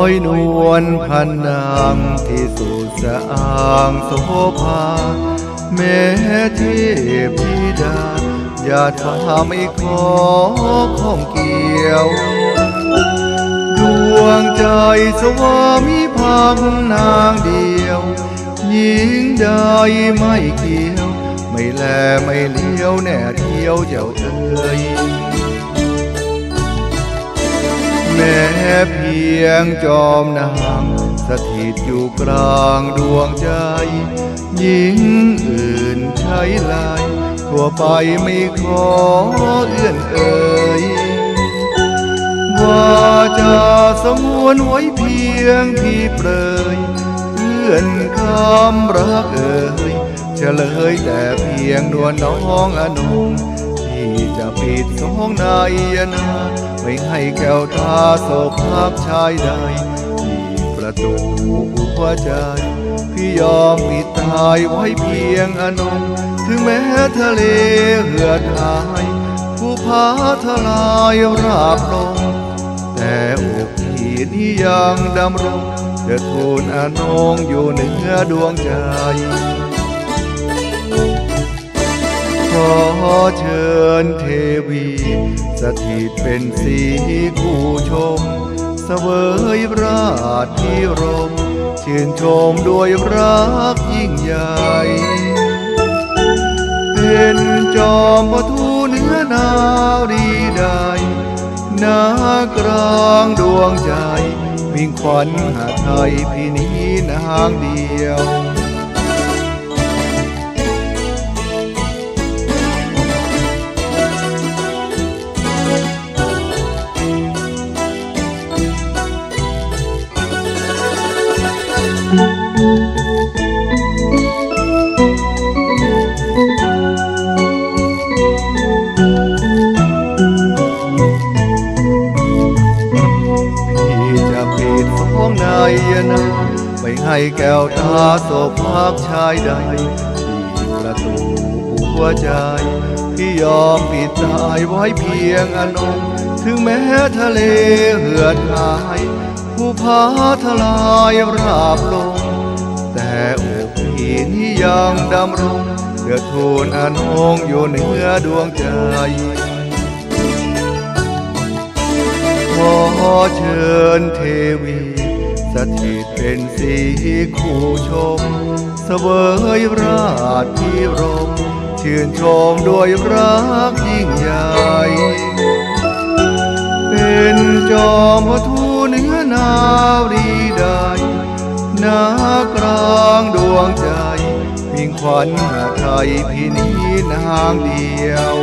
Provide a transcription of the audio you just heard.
อยนวนพันนางที่สุดสะอางโสภา แม้เทพธิดาญาติฟ้าไม่ขอของเกี่ยว ดวงใจสวามิภักดิ์นางเดียวหญิงใดไม่เกี่ยว ไม่แลไม่เลี้ยวแน่เที่ยวเจ้าเอ่ย แม้เพียงจอมนางสถิตอยู่กลางดวงใจหญิงอื่นใช้ลายทั่วไปไม่ขอเอื้อนเอ่ยว่าจะสมวนไว้เพียงที่เปรยเพื่อนคำรักเอ่ยเฉลยแต่เพียงนวลน้องอนงที่จะปิดสองนายนา ไม่ให้แก้วตาโสภาพชายใดที่ประตูหัวใจ พี่ยอมปิดตายไว้เพียงอนงถึงแม้ทะเลเหือดหายผู้พาทลายราบลงแต่อกพี่นี้ยังดำรงจะทูลอนงอยู่เหนือดวงใจขอเชิญ สถิตเป็นสีคู่ชม เสวยราชพิรม ชื่นชมด้วยรักยิ่งใหญ่ เป็นจอมปทูเนื้อนารีใดนากลางดวงใจมิ่งขวัญหาไทยพี่นี้นางเดียว พี่จะปิดสองนายนาไม่ให้แก้วตาโสภาพชายใดที่ประตูหัวใจพี่ยอมปิดตายไว้เพียงอนงถึงแม้ทะเลเหือดหายผู้พาทลายราบลง แต่อกพี่นี้ยังดำรงเดือดทูลอนงอยู่เหนือดวงใจ เชิญเทวีสถิตเป็นสีคู่ชม เสวยราชพิรมชื่นชมด้วยรักยิ่งใหญ่ เป็นจอมปทูเนื้อนารีใดนากลางดวงใจมิ่งขวัญหาไทยพี่นี้นางเดียว